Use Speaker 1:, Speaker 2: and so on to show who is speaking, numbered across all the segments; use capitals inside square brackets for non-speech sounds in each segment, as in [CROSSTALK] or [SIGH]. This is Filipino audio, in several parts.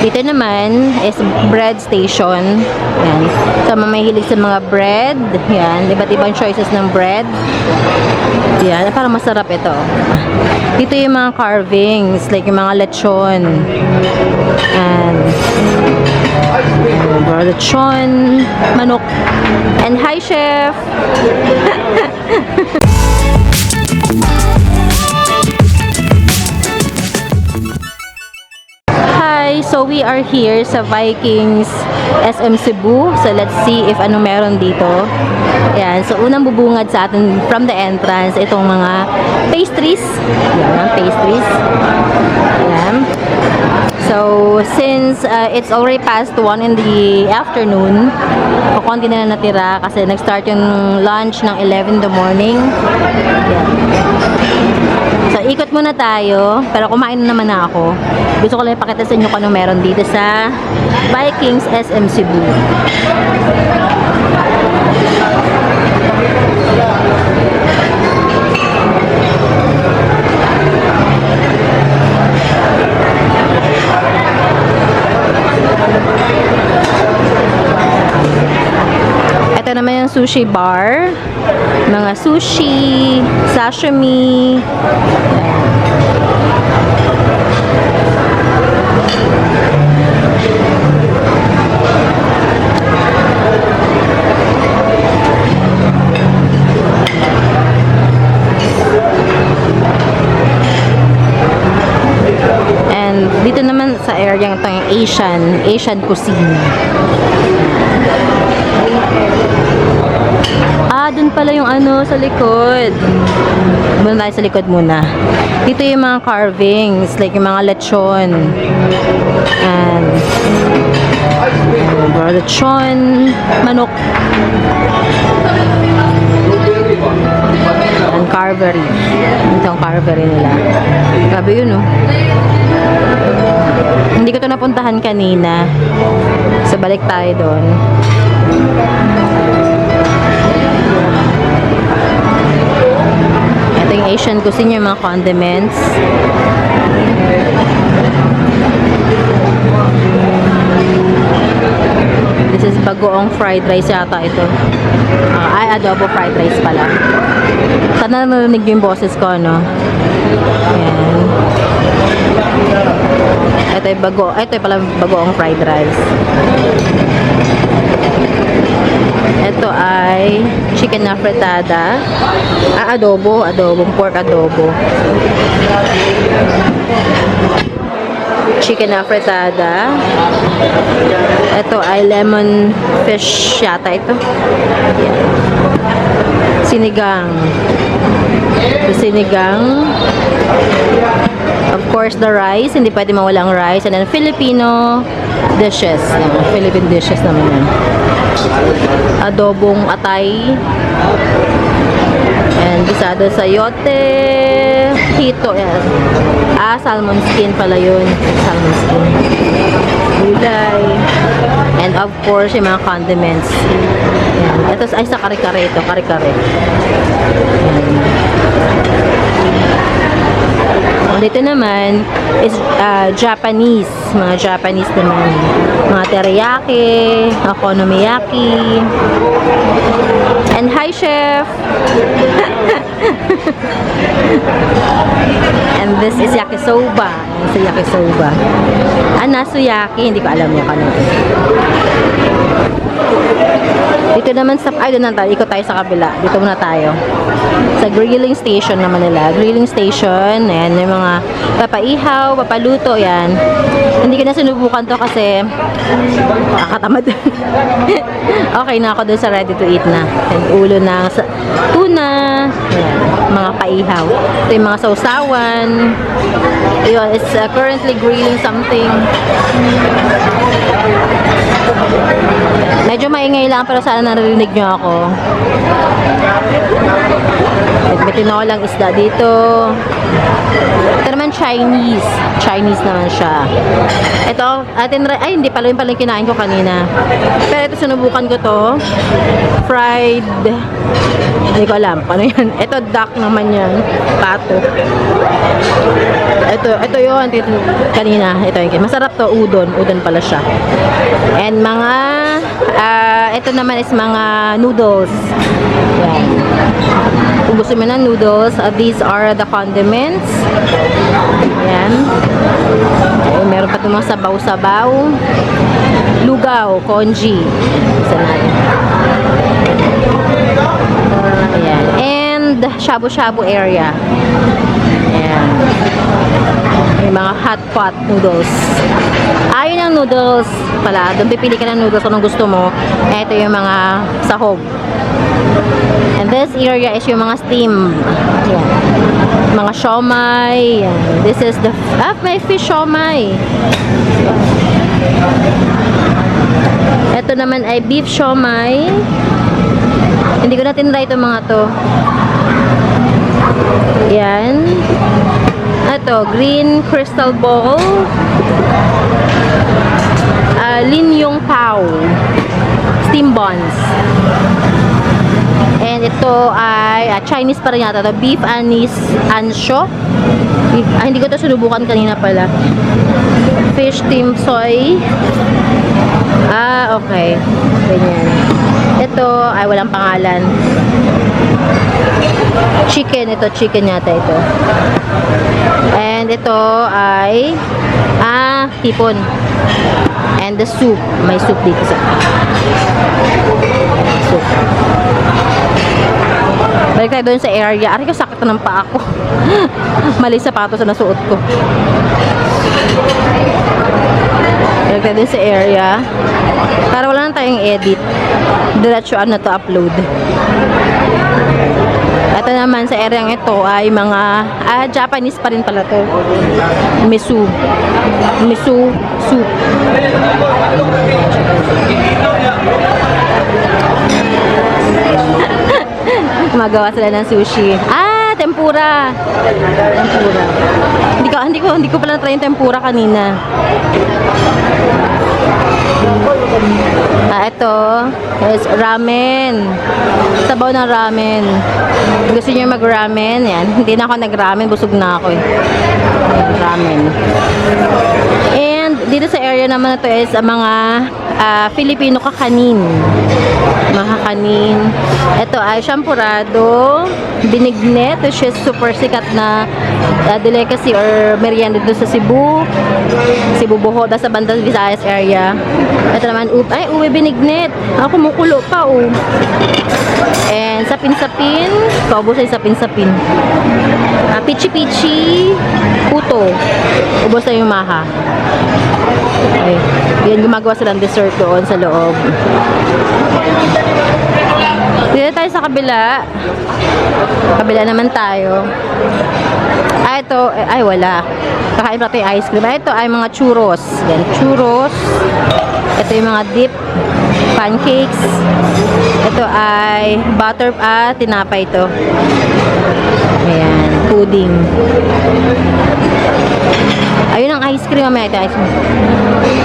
Speaker 1: Dito naman is bread station. Yan. Sa mga mahilig sa mga bread. Yan. Iba't ibang choices ng bread. Yan. Parang masarap ito. Dito yung mga carvings. Like yung mga lechon. And Ayan, lechon, manok. And hi, chef! [LAUGHS] So we are here sa Vikings SM Cebu. So let's see if ano meron dito. Ayan. So unang bubungad sa atin from the entrance, itong mga pastries. Ayan, pastries. Ayan. So, since uh, it's already past 1 in the afternoon, kukunti na lang natira kasi nag-start yung lunch ng 11 in the morning. Ayan. So, ikot muna tayo, pero kumain na naman na ako. Gusto ko lang ipakita sa inyo kung ano meron dito sa Vikings SM Cebu. Sushi bar. Mga sushi, sashimi. And dito naman sa area ito yung Asian, Asian cuisine. Ah, dun pala yung ano sa likod. Muna tayo sa likod muna. Dito yung mga carvings, like yung mga lechon. And, and lechon, manok. And carvery. Ito ang carvery nila. Grabe yun, oh. Hindi ko to napuntahan kanina. So, balik tayo doon. Asian cuisine, yung mga condiments. This is bagoong fried rice yata ito. Ah, ay, adobo fried rice pala. Sana narinig yung boses ko, no? Ayan. Ito yung bago, ito yung pala bagoong fried rice. Ito ay chicken na fritada. Ah, adobo, adobo, pork adobo. Chicken na fritada. Ito ay lemon fish yata ito. Yan. Sinigang. Sinigang. Of course, the rice. Hindi pwede mawala ang rice. And then Filipino dishes. Yan, Philippine dishes naman yan. Adobong atay. And bisado sayote. Hito. Yan. Ah, salmon skin pala yun. Salmon skin. Gulay. And of course, yung mga condiments. Yan. Ito ay sa kare-kare ito. Kare-kare. Dito naman is uh, Japanese. Mga Japanese naman. Mga teriyaki, okonomiyaki. And hi, chef! [LAUGHS] And this is yakisoba. Yan sa yakisoba. Ah, nasuyaki. Hindi ko alam yung kanon. Dito naman sa, ay doon tayo, ikot tayo sa kabila. Dito muna tayo. Sa grilling station naman nila. Grilling station, ayan, yung mga papaihaw, papaluto, yan. Hindi ko na sinubukan to kasi nakakatamad. [LAUGHS] okay na ako doon sa ready to eat na. And ulo ng sa, tuna, ayan, mga paihaw. Ito yung mga sausawan. Yun, it's uh, currently grilling something. Medyo maingay lang pero sana naririnig nyo ako. May tinolang isda dito. Ito naman Chinese. Chinese naman siya. Ito, atin, ay hindi pala yung pala yung kinain ko kanina. Pero ito sinubukan ko to. Fried. Hindi ko alam. Paano yan? Ito duck naman yan. Pato. Ito, ito yun. Kanina. Ito yung Masarap to. Udon. Udon pala siya. And mga, ah, ito naman is mga noodles. Yan. Kung gusto mo ng noodles, uh, these are the condiments. Yan. Eh, meron pa itong mga sabaw-sabaw. Lugaw, konji. Isa natin. And shabu-shabu area. Ayan. May mga hot pot noodles. Ayun ang noodles pala. Doon pipili ka ng noodles kung gusto mo. Ito yung mga sahog. And this area is yung mga steam. Yan. Mga siomay. This is the... Ah, may fish siomay. Ito naman ay beef siomay. Hindi ko na tinry itong mga to. Ito, green crystal ball. Uh, Lin Yung Pao. Steam buns. And ito ay ah, Chinese pa rin yata. to. Beef anis ansyo. Ah, hindi ko ito sinubukan kanina pala. Fish steam soy. Ah, okay. Ganyan. Ito ay walang pangalan. Chicken. Ito, chicken yata ito. And ito ay ah, hipon. And the soup. May soup dito sa soup. Balik tayo doon sa area. Aray ko sakit ng paa ko. [LAUGHS] Mali sapatos na nasuot ko. Balik tayo doon sa area. Para wala na tayong edit. Diretsuan na to upload. Ito naman sa area ito ay mga ah, Japanese pa rin pala to. Miso. Miso soup. [LAUGHS] Gumagawa sila ng sushi. Ah, tempura. Tempura. Hindi ko hindi ko hindi ko pala try yung tempura kanina. Ah, ito is ramen. Sabaw ng ramen. Gusto niyo mag-ramen? Yan. Hindi na ako nag-ramen. Busog na ako eh. Ramen. And dito sa area naman na to is ang mga ah, Filipino kakanin. Mga kakanin. Ito ay champurado, binignet, which is super sikat na uh, delicacy or merienda dito sa Cebu. Cebu Bohol, sa bandang Visayas area. Ito naman, up, ay, uwi binignet. Ako kumukulo pa, oh. And sapin-sapin, paubos ay sapin-sapin. Ah, pichi-pichi, puto. Ubos na yung maha. Okay. Yan, gumagawa silang dessert doon sa loob. Dito tayo sa kabila. Kabila naman tayo. Ah, ito, eh, ay wala. Kakain pa tayo ice cream. Ah, ito ay mga churros. Yan, churros. Ito yung mga dip, pancakes. Ito ay butter, ah, tinapay ito. Ayan, pudding. Ayun ang ice cream. Mamaya ito ice cream.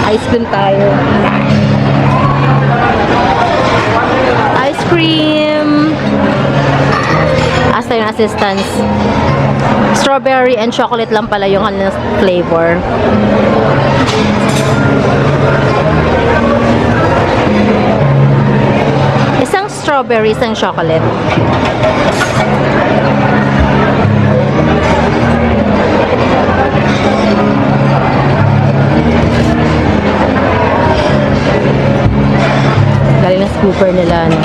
Speaker 1: Ice cream tayo. Ice cream. Asa yung assistance. Strawberry and chocolate lang pala yung kanilang flavor. Isang strawberry, isang chocolate. Galing na scooper nila. No?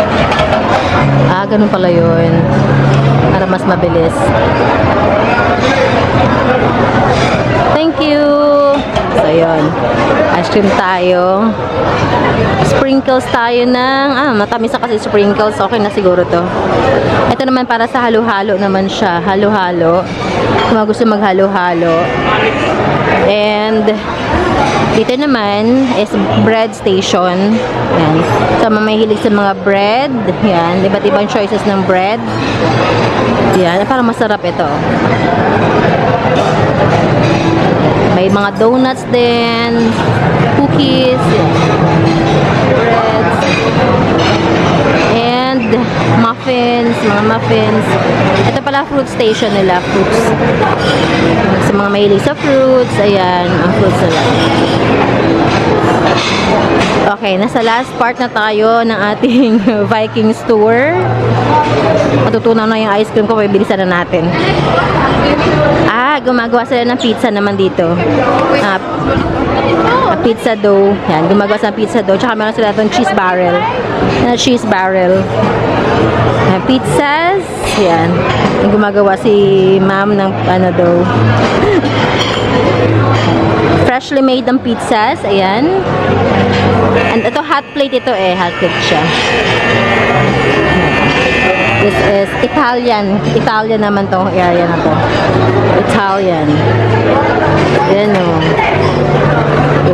Speaker 1: Ah, ganun pala yun. Para mas mabilis. Thank you! So, yun. Ice cream tayo. Sprinkles tayo ng... Ah, matamis na kasi sprinkles. Okay na siguro to. Ito naman para sa halo-halo naman siya. Halo-halo. Kung gusto maghalo-halo. And Dito naman is bread station. Yan. So, mga mahilig sa mga bread. Yan. Iba't ibang choices ng bread. Yan. Parang masarap ito. May mga donuts din. Cookies. Yan. Breads. [LAUGHS] Muffins. Mga muffins. Ito pala fruit station nila. Fruits. Sa mga mahilig sa fruits. Ayan. Ang fruits nila. Okay, nasa last part na tayo ng ating [LAUGHS] Vikings tour. Matutunaw na yung ice cream ko, bilisan na natin. Ah, gumagawa sila ng pizza naman dito. Ah, pizza dough. Yan, gumagawa ng pizza dough. Tsaka meron sila itong cheese barrel. Na cheese barrel. Ah, pizzas. Yan. Yung gumagawa si ma'am ng ano dough. [LAUGHS] Freshly made ng pizzas. Ayan. And ito hot plate ito eh. Hot plate siya. This is Italian. Italian naman tong area na to. Italian. Ayan o.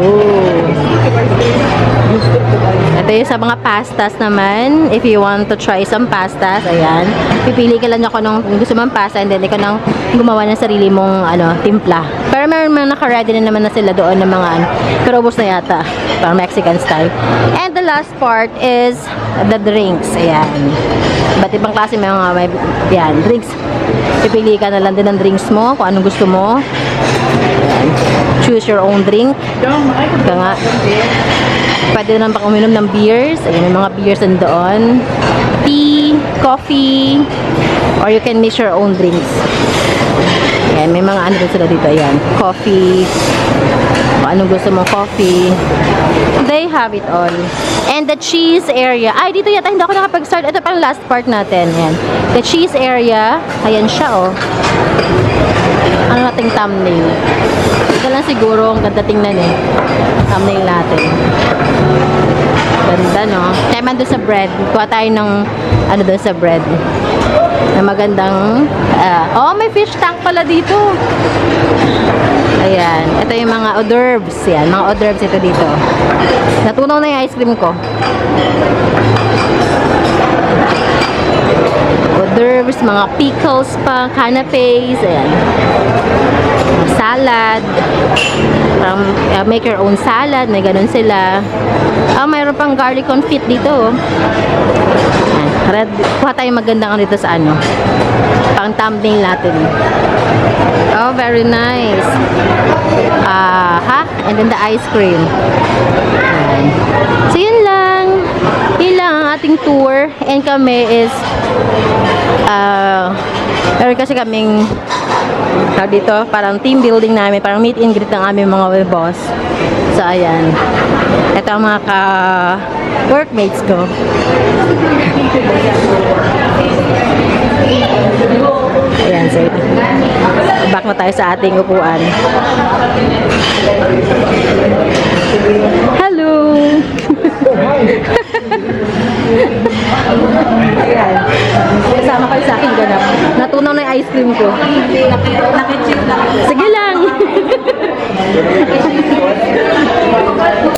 Speaker 1: Oh. Ito yung sa mga pastas naman. If you want to try some pastas, ayan. Pipili ka lang ako nung gusto mong pasta and then ikaw nang gumawa ng sarili mong ano, timpla. Pero meron mga naka-ready na naman na sila doon ng mga ano. Pero ubos na yata. Parang Mexican style. And the last part is the drinks. Ayan. Iba't ibang klase may mga may, yan, drinks. Pipili ka na lang din ng drinks mo, kung anong gusto mo. Ayan. Choose your own drink. Ika nga. Pwede naman pa uminom ng beers. Ayan, may mga beers doon. Tea, coffee, or you can mix your own drinks. Ayan, may mga ano sila dito. Ayan, coffee. Kung anong gusto mong coffee. They have it all. And the cheese area. Ay, dito yata hindi ako nakapag-start. Ito pang last part natin. Ayan. The cheese area. Ayan siya, oh. Ano nating thumbnail? Ito lang siguro ang ganda tingnan eh. Thumbnail natin. Ganda, no? Kaya man doon sa bread. Kuha tayo ng ano doon sa bread. Na magandang... ah, oh, may fish tank pala dito. Ayan. Ito yung mga hors d'oeuvres. Yan. Mga hors d'oeuvres ito dito. Natunaw na yung ice cream ko. D'oeuvres, mga pickles pa, canapes, ayan. Salad. Um, uh, make your own salad, may ganun sila. Ah, mayroon pang garlic confit dito. oh. Ayan. Red, kuha tayo magandang ano dito sa ano. Pang thumbnail natin. Oh, very nice. Ah, ha? And then the ice cream. Ayan. So, yun lang. Yun ating tour. And kami is ah meron kasi kaming tawag dito, parang team building namin, parang meet and greet ng aming mga boss. So, ayan. Ito ang mga ka-workmates ko. Ayan, so back na tayo sa ating upuan. Hello! [LAUGHS] Ayan. Kasama kayo sa akin ganap. Natunaw na yung ice cream ko. Sige lang. [LAUGHS]